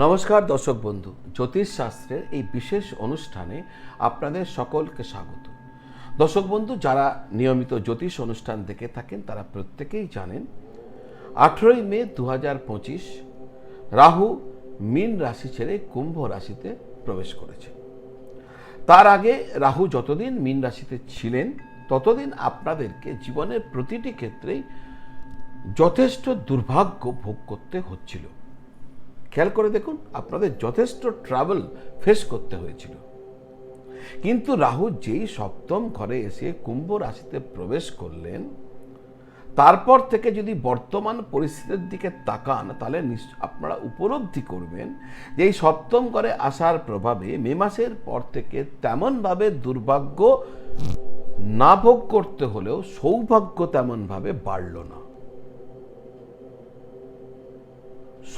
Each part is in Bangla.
নমস্কার দর্শক বন্ধু, জ্যোতিষশাস্ত্রের এই বিশেষ অনুষ্ঠানে আপনাদের সকলকে স্বাগত। দর্শক বন্ধু, যারা নিয়মিত জ্যোতিষ অনুষ্ঠান দেখে থাকেন, তারা প্রত্যেকেই জানেন, আঠেরোই মে দু পঁচিশ রাহু মীন রাশি ছেড়ে কুম্ভ রাশিতে প্রবেশ করেছে। তার আগে রাহু যতদিন মীন রাশিতে ছিলেন, ততদিন আপনাদেরকে জীবনের প্রতিটি ক্ষেত্রেই যথেষ্ট দুর্ভাগ্য ভোগ করতে হচ্ছিল। খেয়াল করে দেখুন, আপনাদের যথেষ্ট ট্রাভেল ফেস করতে হয়েছিল। কিন্তু রাহু যেই সপ্তম ঘরে এসে কুম্ভ রাশিতে প্রবেশ করলেন, তারপর থেকে যদি বর্তমান পরিস্থিতির দিকে তাকান, তাহলে আপনারা উপলব্ধি করবেন যে এই সপ্তম ঘরে আসার প্রভাবে মে মাসের পর থেকে তেমনভাবে দুর্ভাগ্য না ভোগ করতে হলেও সৌভাগ্য তেমনভাবে বাড়ল না।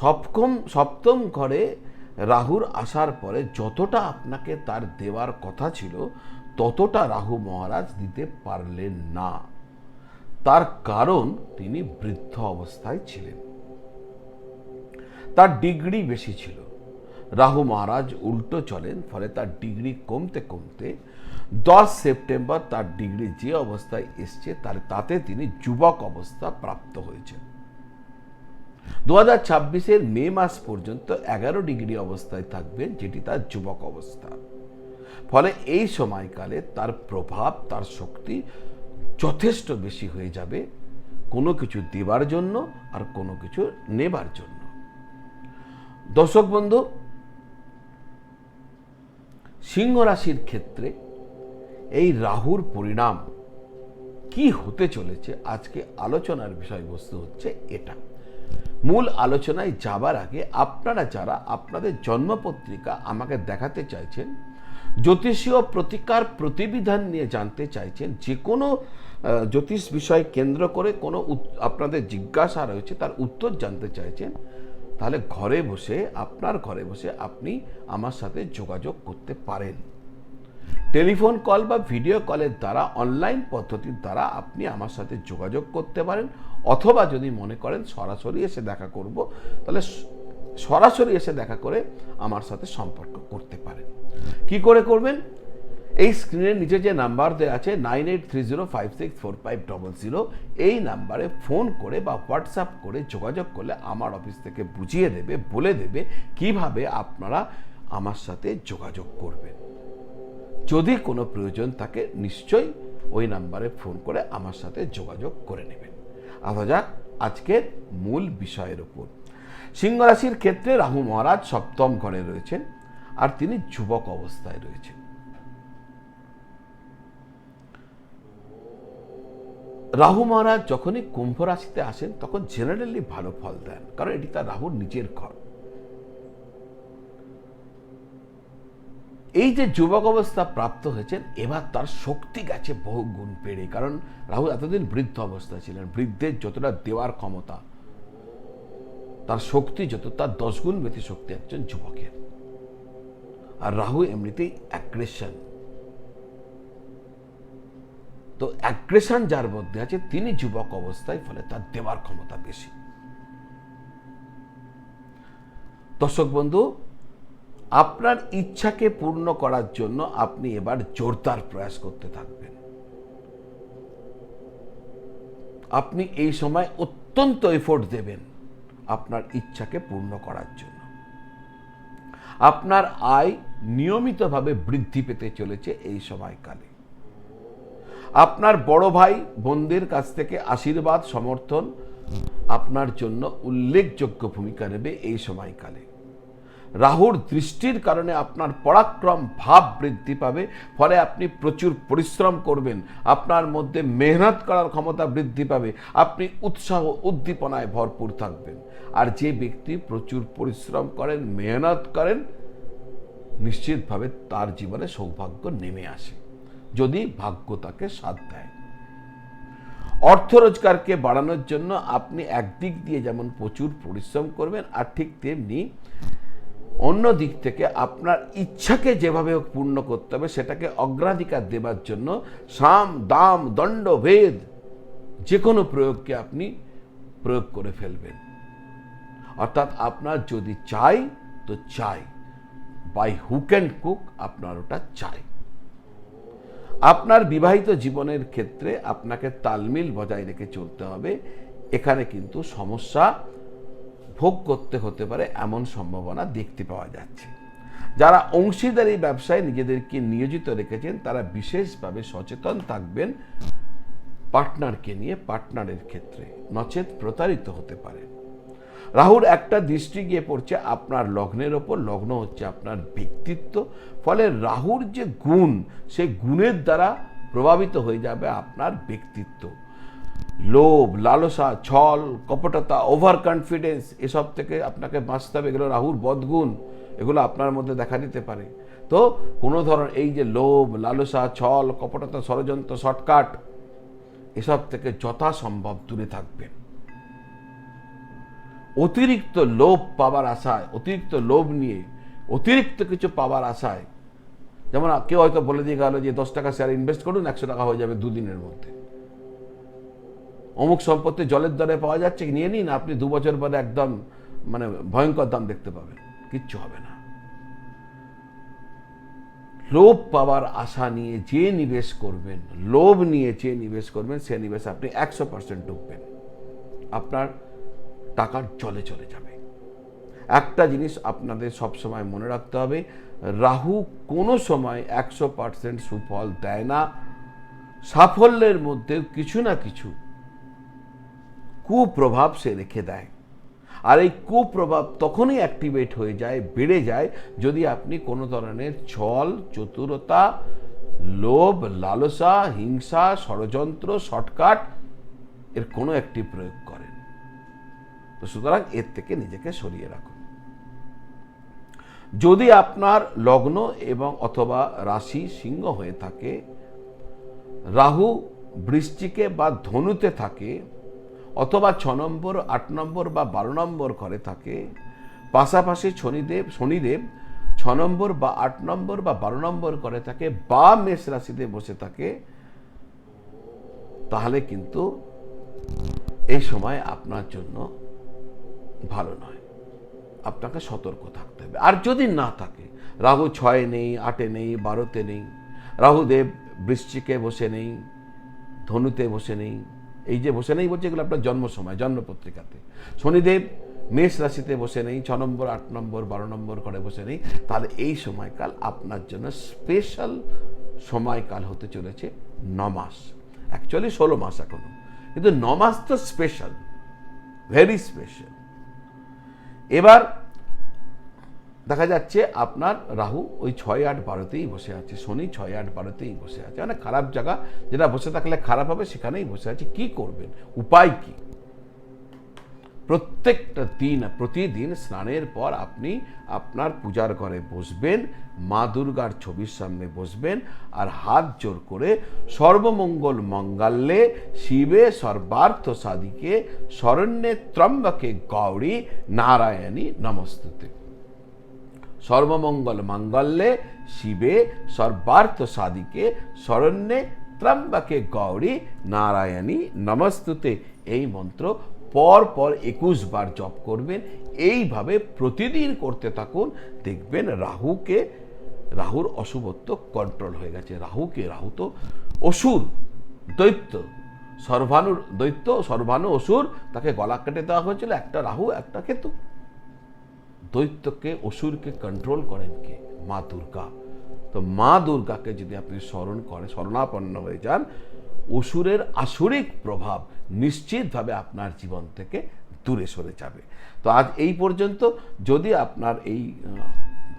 সপ্তম সপ্তম ঘরে রাহুর আসার পরে যতটা আপনাকে তার দেওয়ার কথা ছিল, ততটা রাহু মহারাজ দিতে পারলেন না। তার কারণ তিনি বৃদ্ধ অবস্থায় ছিলেন। তার ডিগ্রি বেশি ছিল। রাহু মহারাজ উল্টো চলেন, ফলে তার ডিগ্রি কমতে কমতে দশ সেপ্টেম্বর তার ডিগ্রি যে অবস্থায় এসছে, তার তাতে তিনি যুবক অবস্থা প্রাপ্ত হয়েছেন। দু হাজার ছাব্বিশের মে মাস পর্যন্ত এগারো ডিগ্রি অবস্থায় থাকবেন যেটি তার যুবক অবস্থা। ফলে এই সময়কালে তার প্রভাব, তার শক্তি যথেষ্ট বেশি হয়ে যাবে, কোনো কিছু দেবার জন্য আর কোনো কিছু নেবার জন্য। দর্শক বন্ধু, সিংহ রাশির ক্ষেত্রে এই রাহুর পরিণাম কি হতে চলেছে? আজকে আলোচনার বিষয়বস্তু হচ্ছে এটা। মূল আলোচনায় যাবার আগে আপনারা যারা আপনাদের জন্মপত্রিকা আমাকে দেখাতে চাইছেন, জ্যোতিষীয় প্রতিকার প্রতিবিধান নিয়ে জানতে চাইছেন, যে কোনো জ্যোতিষ বিষয় কেন্দ্র করে কোনো আপনাদের জিজ্ঞাসা রয়েছে, তার উত্তর জানতে চাইছেন, তাহলে ঘরে বসে, আপনার ঘরে বসে আপনি আমার সাথে যোগাযোগ করতে পারেন। টেলিফোন কল বা ভিডিও কলের দ্বারা, অনলাইন পদ্ধতির দ্বারা আপনি আমার সাথে যোগাযোগ করতে পারেন অথবা যদি মনে করেন সরাসরি এসে দেখা করব, তাহলে সরাসরি এসে দেখা করে আমার সাথে সম্পর্ক করতে পারেন। কি করে করবেন? এই স্ক্রিনের নিচে যে নাম্বার দেওয়া আছে nine eight three zero five six four five double zero এই নাম্বারে ফোন করে বা হোয়াটসঅ্যাপ করে যোগাযোগ করলে আমার অফিস থেকে বুঝিয়ে দেবে, বলে দেবে কীভাবে আপনারা আমার সাথে যোগাযোগ করবেন। যদি কোনো প্রয়োজন থাকে, নিশ্চয়ই ওই নাম্বারে ফোন করে আমার সাথে যোগাযোগ করে নেবেন। আসা যাক, আজকের মূল বিষয়ের উপর। সিংহ রাশির ক্ষেত্রে রাহু মহারাজ সপ্তম ঘরে রয়েছেন আর তিনি যুবক অবস্থায় রয়েছেন। রাহু মহারাজ যখনই কুম্ভ রাশিতে আসেন, তখন জেনারেলি ভালো ফল দেন, কারণ এটি তার রাহুর নিজের ঘর। এই যে যুবক অবস্থা প্রাপ্ত হয়েছেন, এবার তার শক্তি গেছে বহু গুণ বেড়ে। কারণ রাহু এতদিন বৃদ্ধ অবস্থায় ছিলেন, বৃদ্ধের যতটা দেওয়ার ক্ষমতা, তার শক্তি যত তার দশ গুণ বেশি শক্তি একজন যুবকের। আর রাহু এমনিতেই অ্যাগ্রেশন তো অ্যাগ্রেশন যার মধ্যে আছে, তিনি যুবক অবস্থায় ফলে তার দেওয়ার ক্ষমতা বেশি। দর্শক বন্ধু আপনার ইচ্ছাকে পূর্ণ করার জন্য আপনি এবার জোরদার প্রয়াস করতে থাকবেন। আপনি এই সময় অত্যন্ত এফোর্ট দেবেন আপনার ইচ্ছাকে পূর্ণ করার জন্য। আপনার আয় নিয়মিতভাবে বৃদ্ধি পেতে চলেছে এই সময়কালে। আপনার বড় ভাই, বোনদের কাছ থেকে আশীর্বাদ, সমর্থন আপনার জন্য উল্লেখযোগ্য ভূমিকা নেবে এই সময়কালে। রাহুর দৃষ্টির কারণে আপনার পরাক্রম ভাব বৃদ্ধি পাবে, ফলে আপনি প্রচুর পরিশ্রম করবেন, আপনার মধ্যে মেহনত করার ক্ষমতা বৃদ্ধি পাবে, আপনি উৎসাহ, উদ্দীপনায় ভরপুর থাকবেন। আর যে ব্যক্তি প্রচুর পরিশ্রম করেন, মেহনত করেন, নিশ্চিতভাবে তার জীবনে সৌভাগ্য নেমে আসে, যদি ভাগ্য তাকে সাথ দেয়। অর্থ রোজগারকে বাড়ানোর জন্য আপনি একদিক দিয়ে যেমন প্রচুর পরিশ্রম করবেন, আর ঠিক তেমনি অন্য দিক থেকে আপনার ইচ্ছাকে যেভাবে পূর্ণ করতে হবে, সেটাকে অগ্রাধিকার দেবার জন্য সাম, দাম, দণ্ড, ভেদ যে কোনো প্রয়োগকে আপনি প্রয়োগ করে ফেলবেন। অর্থাৎ আপনার যদি চাই, তো চাই। বাই হুক অ্যান্ড কুক, আপনার ওটা চাই। আপনার বিবাহিত জীবনের ক্ষেত্রে আপনাকে তালমিল বজায় রেখে চলতে হবে। এখানে কিন্তু সমস্যা ভোগ করতে হতে পারে এমন সম্ভাবনা দেখতে পাওয়া যাচ্ছে। যারা অংশীদারি ব্যবসায় নিজেদেরকে নিয়োজিত রেখেছেন, তারা বিশেষভাবে সচেতন থাকবেন পার্টনারকে নিয়ে, পার্টনারের ক্ষেত্রে নচেত প্রতারিত হতে পারে। রাহুর একটা দৃষ্টি গিয়ে পড়ছে আপনার লগ্নের ওপর, লগ্ন হচ্ছে আপনার ব্যক্তিত্ব, ফলে রাহুর যে গুণ সেই গুণের দ্বারা প্রভাবিত হয়ে যাবে আপনার ব্যক্তিত্ব। লোভ, লালসা, ছল, কপটতা ওভার কনফিডেন্স এসব থেকে আপনাকে বাঁচতে হবে। এগুলো রাহুর বদগুণ। এগুলো আপনার মধ্যে দেখা দিতে পারে। তো কোনো ধরনের এই যে লোভ, লালসা, ছল, কপটতা, ষড়যন্ত্র, শর্টকাট, এসব থেকে যথাসম্ভব দূরে থাকবেন অতিরিক্ত লোভ পাবার আশায়, অতিরিক্ত লোভ নিয়ে অতিরিক্ত কিছু পাবার আশায়, যেমন কেউ হয়তো বলে দিয়ে গেল যে দশ টাকা শেয়ার ইনভেস্ট করুন, একশো টাকা হয়ে যাবে দুদিনের মধ্যে। অমুক সম্পত্তি জলের দরে পাওয়া যাচ্ছে নিয়ে নিন, আপনি দু বছর পরে একদম মানে ভয়ঙ্কর দাম দেখতে পাবেন। কিচ্ছু হবে না। লোভ পাওয়ার আশা নিয়ে যে নিবেশ করবেন, লোভ নিয়ে যে নিবেশ করবেন, সে নিবেশ আপনি একশো পার্সেন্ট ডুববেন। আপনার টাকা চলে চলে যাবে। একটা জিনিস আপনাদের সবসময় মনে রাখতে হবে, রাহু কোনো সময় একশো পার্সেন্ট সুফল দেয় না। সাফল্যের মধ্যে কিছু না কিছু কুপ্রভাব সে রেখে দেয়। আর এই কুপ্রভাব তখনই অ্যাক্টিভেট হয়ে যায়, বেড়ে যায় যদি আপনি কোনো ধরনের ছল, চতুরতা, লোভ, লালসা, হিংসা, ষড়যন্ত্র, শর্টকাট এর কোনো একটি প্রয়োগ করেন। তো সুতরাং এর থেকে নিজেকে সরিয়ে রাখুন। যদি আপনার লগ্ন এবং অথবা রাশি সিংহ হয়ে থাকে, রাহু বৃষ্টিকে বা ধনুতে থাকে অথবা ছ নম্বর, আট নম্বর বা বারো নম্বর ঘরে থাকে। পাশাপাশি শনিদেব শনিদেব ছ নম্বর বা আট নম্বর বা বারো নম্বর করে থাকে বা মেষ রাশিতে বসে থাকে। তাহলে কিন্তু এই সময় আপনার জন্য ভালো নয়। আপনাকে সতর্ক থাকতে হবে। আর যদি না থাকে, রাহু ছয় নেই, আটে নেই, বারোতে নেই, রাহুদেব বৃশ্চিকে বসে নেই, ধনুতে বসে নেই এই যে বসে নেই বলছে এগুলো আপনার জন্ম সময়, জন্ম পত্রিকাতে। শনিদেব মেষ রাশিতে বসে নেই, ছ নম্বর, আট নম্বর, বারো নম্বর করে বসে নেই। তাহলে এই সময়কাল আপনার জন্য স্পেশাল সময়কাল হতে চলেছে ন মাস। অ্যাকচুয়ালি ষোলো মাস এখনও। কিন্তু ন মাস তো স্পেশাল ভেরি স্পেশাল এবার দেখা যাচ্ছে আপনার রাহু ওই ছয় আট বারোতেই বসে আছে, শনি ছয় আট বারোতেই বসে আছে। মানে খারাপ জায়গা, যেটা বসে থাকলে খারাপ হবে সেখানেই বসে আছে। কি করবেন? উপায় কি? প্রত্যেকটা দিন, প্রতিদিন স্নানের পর আপনি আপনার পূজার ঘরে বসবেন, মা দুর্গার ছবির সামনে বসবেন আর হাত জোর করে সর্বমঙ্গল মঙ্গলে শিবে সর্বার্থ সাদিকে শরণ্যে ত্রম্বকে গৌরী নারায়ণী নমস্তুতে। সর্বমঙ্গল মঙ্গলে শিবে, সর্বার্থ সাদিকে শরণ্যে ত্রম্বকে গৌরী, নারায়ণী নমস্তুতে। এই মন্ত্র পর পর একুশ বার জপ করবেন। এইভাবে প্রতিদিন করতে থাকুন। দেখবেন রাহুকে, রাহুর অশুভত্ব কন্ট্রোল হয়ে গেছে। রাহুকে রাহু তো অসুর দৈত্য সর্বানুর দৈত্য সর্বানু অসুর, তাকে গলা কেটে দেওয়া হয়েছিল। একটা রাহু, একটা কেতু। দৈত্যকে অসুরকে কন্ট্রোল করেন কে? মা দুর্গা। তো মা দুর্গাকে যদি আপনি স্মরণ করেন শরণাপন্ন হয়ে যান, অসুরের আসরিক প্রভাব নিশ্চিতভাবে আপনার জীবন থেকে দূরে সরে যাবে। তো আজ এই পর্যন্ত, যদি আপনার এই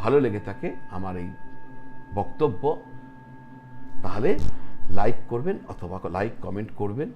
ভালো লেগে থাকে আমার এই বক্তব্য, তাহলে লাইক করবেন অথবা লাইক, কমেন্ট করবেন।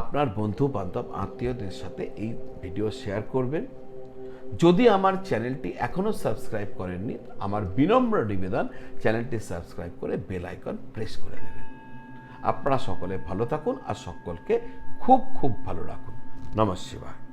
আপনার বন্ধু বান্ধব আত্মীয়দের সাথে এই ভিডিও শেয়ার করবেন। যদি আমার চ্যানেলটি এখনও সাবস্ক্রাইব করেননি, আমার বিনম্র নিবেদন, চ্যানেলটি সাবস্ক্রাইব করে বেল আইকন প্রেস করে দেবেন। আপনারা সকলে ভালো থাকুন আর সকলকে খুব খুব ভালো রাখুন। নমস্কার